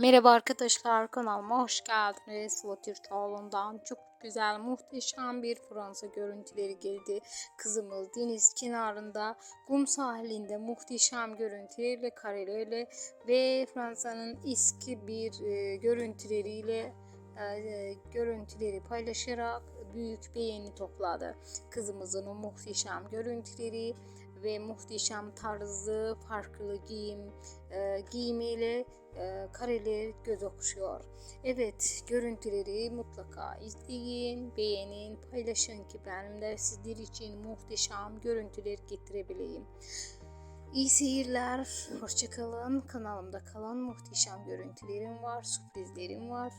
Merhaba arkadaşlar kanalıma hoş geldiniz. Sıla Türkoğlu'ndan çok güzel muhteşem bir Fransa görüntüleri geldi. Kızımız deniz kenarında kum sahilinde muhteşem görüntülerle karelerle ve Fransa'nın eski bir e, görüntüleriyle e, görüntüleri paylaşarak büyük beğeni topladı. Kızımızın o muhteşem görüntüleri ve muhteşem tarzı, farklı giyim, e, giyimiyle e, kareler göz okşuyor. Evet, görüntüleri mutlaka izleyin, beğenin, paylaşın ki benim de sizler için muhteşem görüntüler getirebileyim. İyi seyirler, hoşçakalın. Kanalımda kalan muhteşem görüntülerim var, sürprizlerim var.